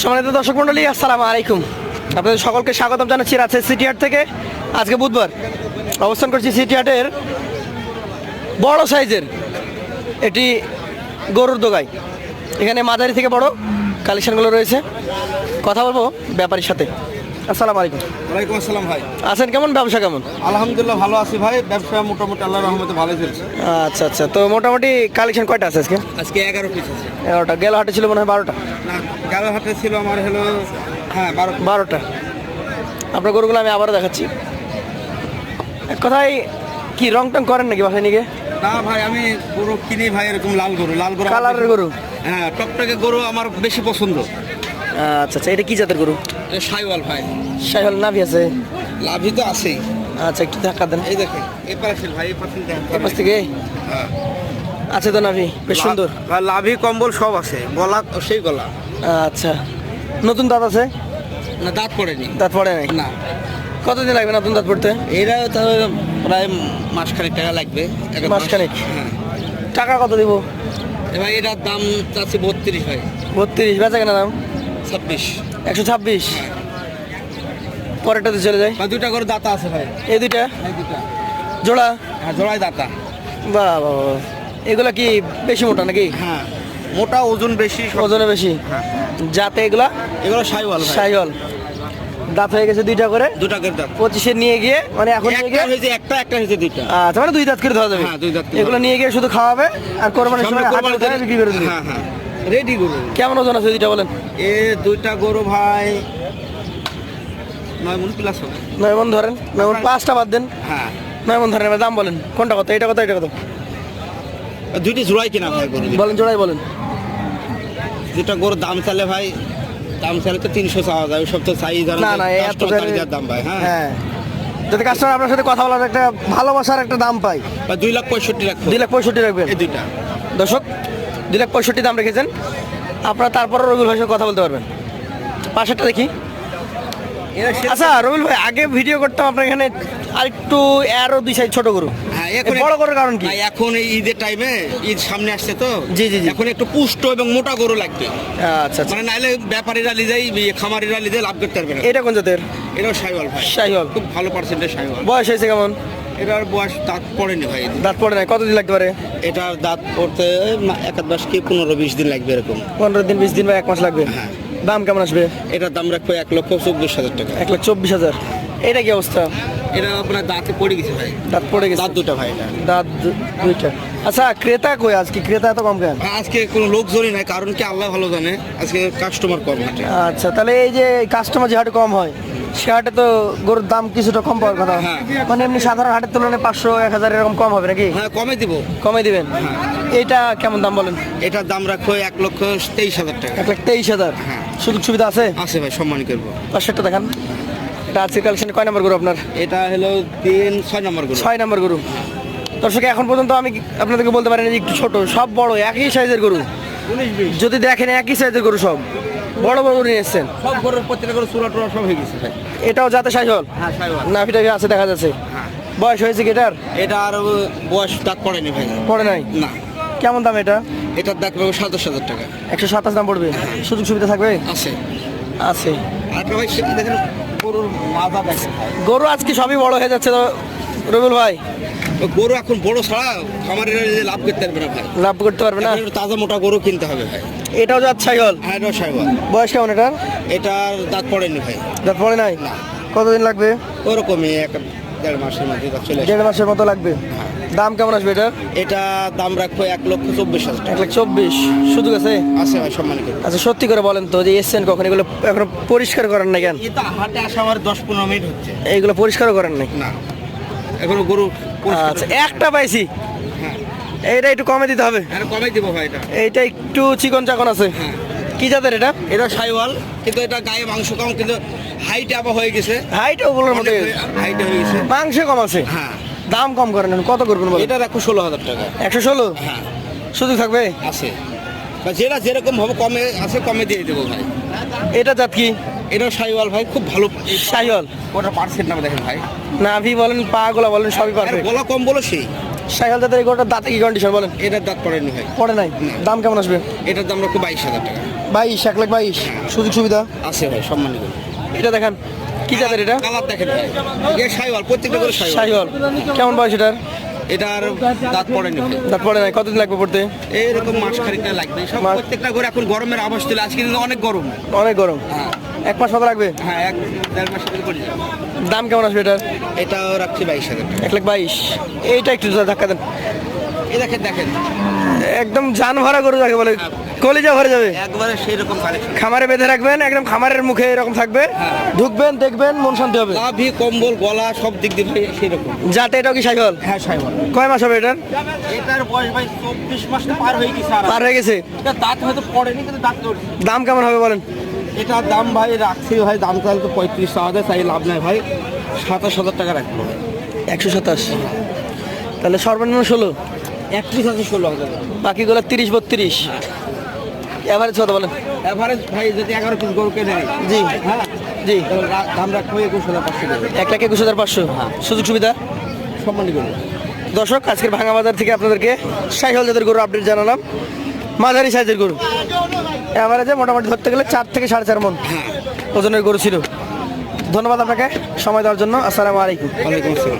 সম্মানিত দর্শক মন্ডলী আসসালামু আলাইকুম। আপনাদের সকলকে স্বাগতম জানাচ্ছি রাজশাহী সিটি হাট থেকে। আজকে বুধবার অবস্থান করছি সিটি হাটের বড় সাইজের এটি গরুর দোগাই এখানে মাঝারি থেকে বড় কালেকশনগুলো রয়েছে। কথা বলব ব্যাপারীর সাথে। আসসালামু আলাইকুম। ওয়ালাইকুম আসসালাম ভাই। আছেন কেমন? ব্যবসা কেমন? আলহামদুলিল্লাহ ভালো আছি ভাই। ব্যবসা মোটামুটি আল্লাহ রহমতে ভালো চলছে। আচ্ছা আচ্ছা। তো মোটামুটি কালেকশন কয়টা আছে আজকে? আজকে এগারো পিস আছে। এগারোটা। গেল হাটে ছিল মনে হয় বারোটা। গেল হাটে ছিল আমার হলো হ্যাঁ বারো বারোটা। আপনার গরুগুলো আমি আবারও দেখাচ্ছি। কথায় কি রং টং করেন নাকি বাসায় গিয়ে? না ভাই আমি গরু কিনি ভাই এরকম লাল গরু লাল গরু কালারের গরু? হ্যাঁ টকটকে গরু আমার বেশি পছন্দ। আচ্ছা আচ্ছা এটা কি জাতের গরু? সাইওয়াল ভাই। সাইহল নাভি আছে। লাভই তো আছেই। আচ্ছা একটু ধাক্কা দেন। এই দেখেন এই পাশে ভাই এই পাশে দেখেন। এর পাশ থেকে? হ্যাঁ। আছে তো নাভি বেশ সুন্দর। লাভি কম্বল সব আছে গলা সেই গলা। আচ্ছা। নতুন দাঁত আছে? না দাঁত পড়েনি। দাঁত পড়ে নাই? না। কতদিন লাগবে নতুন দাঁত পড়তে? এরা তো প্রায় মাসখানেক টাকা লাগবে। মাসখানেক? হ্যাঁ। টাকা কত দিব? এবার এটার দাম চাচ্ছে বত্রিশ ভাই। বত্রিশ বেচা কেনা দাম? ছাব্বিশ। একশো ছাব্বিশ? পরেরটাতে চলে যায়? দুইটা করে দাতা আছে ভাই। এই দুইটা? জোড়া? হ্যাঁ জোড়ায় দাতা। বাহ। এগুলা কি বেশি মোটা নাকি? হ্যাঁ। মোটা ওজন বেশি ওজনে বেশি? হ্যাঁ। যাতে এগুলা এগুলো সাইওয়াল ভাই। সাইহল দাঁত হয়ে গেছে দুইটা করে? দুটা করে দাঁত। পঁচিশে নিয়ে গিয়ে মানে এখন নিয়ে গিয়ে? হয়েছে একটা একটা হয়েছে দুইটা। আচ্ছা মানে দুই দাঁত করে ধরা যাবে। হ্যাঁ, দুই দাঁত এগুলো নিয়ে গিয়ে শুধু খাওয়াবে আর কোরবানির সময় হাটে বিক্রি করে দিবে। হ্যাঁ হ্যাঁ। রেডি গরু। কেমন ওজন আছে দুইটা বলেন? এ দুইটা গরু ভাই নয় মন প্লাস হবে। নয় মন ধরেন নয় মন পাঁচটা বাদ দেন। হ্যাঁ। নয় মন ধরেন দাম বলেন। কোনটা কত? এটা কত এটা কত? দুইটি জোড়াই কিনা ভাই গরু বলেন জোড়াই বলেন। যেটা গরুর দাম চালে ভাই দাম চালে তো তিনশো চাওয়া যায় সব তো চাই না না এত দাম ভাই হ্যাঁ। হ্যাঁ। যাতে কাস্টমার আপনার সাথে কথা বলার একটা ভালোবাসার একটা দাম পাই দুই লাখ পঁয়ষট্টি রাখব দুই লাখ পঁয়ষট্টি রাখবেন? এই দুইটা। দর্শক দুই লাখ পঁয়ষট্টি দাম রেখেছেন। আপনারা তারপরও রবিউল ভাইয়ের সাথে কথা বলতে পারবেন। পাশেরটা দেখি। আচ্ছা রবিউল ভাই আগে ভিডিও করতাম আপনার এখানে আরেকটু এরও দুই সাইড ছোট গরু। এখন বড় করার কারণ কি? এখন এই ঈদের টাইমে ঈদ সামনে আসছে তো। জি, জি, জি। এখন একটু পুষ্ট এবং মোটা গরু লাগবে। আচ্ছা আচ্ছা। মানে ব্যাপারীরা লিজাই খামারিরা লিজে লাভ করতে পারবে না। এটা কোন জাতের? এটাও সাইওয়াল ভাই। শাহিওয়াল খুব ভালো পার্সেন্টেজ সাইওয়াল। বয়স হয়েছে কেমন? এটার বয়স দাঁত পড়েনি ভাই। দাঁত পড়ে নাই। কতদিন লাগতে পারে? এটার দাঁত পড়তে এক মাস কি পনেরো বিশ দিন লাগবে এরকম। পনেরো দিন বিশ দিন বা এক মাস লাগবে? হ্যাঁ। দাম কেমন আসবে? এটার দাম রাখব এক লক্ষ চব্বিশ হাজার টাকা। এক লাখ চব্বিশ হাজার। এটা কি অবস্থা? এটা আপনার দাঁতে পড়ে গেছে ভাই। দাঁত পড়ে গেছে। দাঁত দুটা ভাই এটা। দাঁত দুইটা। আচ্ছা ক্রেতা কই আজকে? ক্রেতা এত কম কেন? আজকে কোনো লোকজনই নাই কারণ কি আল্লাহ ভালো জানে আজকে কাস্টমার কম হাটে আচ্ছা তাহলে এই যে কাস্টমার যে হাটে কম হয় সে হাটে তো গরুর দাম কিছুটা কম পাওয়ার কথা। হ্যাঁ। মানে এমনি সাধারণ হাটের তুলনায় পাঁচশো এক হাজার এরকম কম হবে নাকি? হ্যাঁ কমে দিব। কমে দিবেন? হ্যাঁ। এইটা কেমন দাম বলেন? এটার দাম রাখব এক লক্ষ তেইশ হাজার টাকা। এক লাখ তেইশ হাজার। হ্যাঁ। সুযোগ সুবিধা আছে? আছে ভাই সম্মান করব। পাঁচশোটা দেখান। আজকে কালেকশন কয় নম্বর গরু আপনার? এটা হলো তিন ছয় নম্বর গরু। ছয় নম্বর গরু। দর্শক এখন পর্যন্ত আমি আপনাদেরকে বলতে পারি না একটু ছোট সব বড় একই সাইজের গরু। যদি দেখেন একই সাইজের গরু সব বড় বড় গরু নিয়ে এসছেন। সব গরুর প্রত্যেকটা গরু চূড়া টুড়া সব হয়ে গেছে এটাও যাতে সাইজল হ্যাঁ সাইওয়াল নাভিটা আছে দেখা যাচ্ছে? হ্যাঁ। বয়স হয়েছে কি এটার? এটা আর বয়স দাঁত পড়েনি ভাই। পড়ে নাই? না। কেমন দাম এটা? এটার দাঁত পাবো সাতাশ হাজার টাকা। একশো সাতাশ দাম পড়বে। সুযোগ সুবিধা থাকবে? আছে। আছে। আর ভাই দেখেন গরুর মাজা গরু আজকে সবই বড় হয়ে যাচ্ছে তো রবিউল ভাই? গরু এখন বড় ছাড়া খামারিরা লাভ করতে পারবে না ভাই। লাভ করতে পারবে না? তাজা মোটা গরু কিনতে হবে ভাই। এটাও যাচ্ছে ছাগল? হ্যাঁ এটা সাইওয়াল বয়স কেমন এটার? এটার দাঁত পড়েনি ভাই। দাঁত পড়ে নাই? না। কতদিন লাগবে? ওরকমই এক দেড় মাসের মধ্যে চলে দেড় মাসের মতো লাগবে? দাম কেমন আসবে এটার? এটা দাম রাখব এক লক্ষ চব্বিশ হাজার এক লাখ চব্বিশ। সুযোগ আছে? আছে ভাই সম্মান করব আচ্ছা সত্যি করে বলেন তো যে এসছেন কখন এগুলো এখন পরিষ্কার করেন না কেন? এটা হাটে আসা আমার দশ পনেরো মিনিট হচ্ছে। এইগুলো পরিষ্কারও করেন নাই? না এখনও গরু আচ্ছা একটা পাইছি। হ্যাঁ। এইটা একটু কমে দিতে হবে। কবে দিব ভাই এটা। এইটা একটু চিকন চাকন আছে। হ্যাঁ। কি জাতের এটা? এটা সাইওয়াল কিন্তু এটা গায়ে মাংস কম কিন্তু হাইট আবার হয়ে গেছে। হাইট ওগুলোর মধ্যে হাইট হয়ে গেছে। মাংস কম আছে। হ্যাঁ। দাম কম করেন কত করবেন বলেন? এটা রাখো ষোলো হাজার টাকা। একশো ষোলো? হ্যাঁ। সুযোগ থাকবে? আছে। বা যেটা যেরকম হবে কমে আছে কমে দিয়ে দেবো ভাই। এটা জাত কি? এটা সাইওয়াল ভাই খুব ভালো সাইহল ওটা পার্সেন্ট নামে দেখেন ভাই। না নাভি বলেন পা গোলা বলেন সবই পারফেক্ট গলা কম বলো সেই জাতের এই গরুটার দাঁতে কি কন্ডিশন বলেন? এটার দাঁত পড়েনি ভাই। পড়ে নাই? দাম কেমন আসবে? এটার দাম রাখো বাইশ হাজার টাকা। বাইশ এক লাখ বাইশ। সুযোগ সুবিধা? আছে ভাই সম্মানী করে এটা দেখেন কি জাতের এটা? কালার দেখেন এ সাইওয়াল প্রত্যেকটা করে সাইহল কেমন বয়স এটার? এটার দাঁত পড়েনি ভাই দাঁত পড়ে নাই। কতদিন লাগবে পড়তে? এইরকম মাস খানিকটা লাগবে। সব মাস- প্রত্যেকটা করে এখন গরমের আবাস চলে আজকে কিন্তু অনেক গরম। অনেক গরম। হ্যাঁ। এক মাস মতো লাগবে? হ্যাঁ এক দেড় ভিতরে করে যাবে। দাম কেমন আসবে এটার? এটাও রাখছি বাইশ হাজার এক লাখ বাইশ। এইটা একটু ধাক্কা দেন। এই দেখেন দেখেন। একদম জান ভরা গরু যাকে বলে কলিজা ভরে যাবে। একবারে সেই রকম কালেকশন খামারে বেঁধে রাখবেন একদম খামারের মুখে এরকম থাকবে। ঢুকবেন দেখবেন মন শান্তি হবে। লাভি কম্বল গলা সব দিক দিয়ে ভাই সেই রকম যাতে এটাও কি সাইকেল? হ্যাঁ সাইওয়াল কয় মাস হবে এটার? এটার বয়স ভাই চব্বিশ মাস তো পার হয়ে গেছে পার হয়ে গেছে? এটা দাঁত হয়তো পড়েনি কিন্তু দাঁত ধরছে। দাম কেমন হবে বলেন? এটার দাম ভাই রাখছি ভাই দাম তাহলে তো পঁয়ত্রিশ টাকা তাই লাভ নাই ভাই। সাতাশ হাজার টাকা রাখব। একশো সাতাশ। তাহলে সর্বনিম্ন ষোলো? একত্রিশ হাজার ষোলো হাজার। বাকিগুলো তিরিশ বত্রিশ। এভারেজ কত বলেন? এভারেজ ভাই যদি এগারো পিস গরু কেনে জি। হ্যাঁ? জি। তাহলে রা- দাম রাখব একুশ হাজার পাঁচশো এক লাখ একুশ হাজার পাঁচশো। সুযোগ সুবিধা? সম্মানী করব দর্শক আজকের ভাঙা বাজার থেকে আপনাদেরকে সাইকেল জাতের গরু আপডেট জানালাম। মাঝারি সাইজের গরু। এভারেজে মোটামুটি ধরতে গেলে চার থেকে সাড়ে চার মন ওজনের গরু ছিল। ধন্যবাদ আপনাকে সময় দেওয়ার জন্য। আসসালামু আলাইকুম। ওয়ালাইকুম আসসালাম।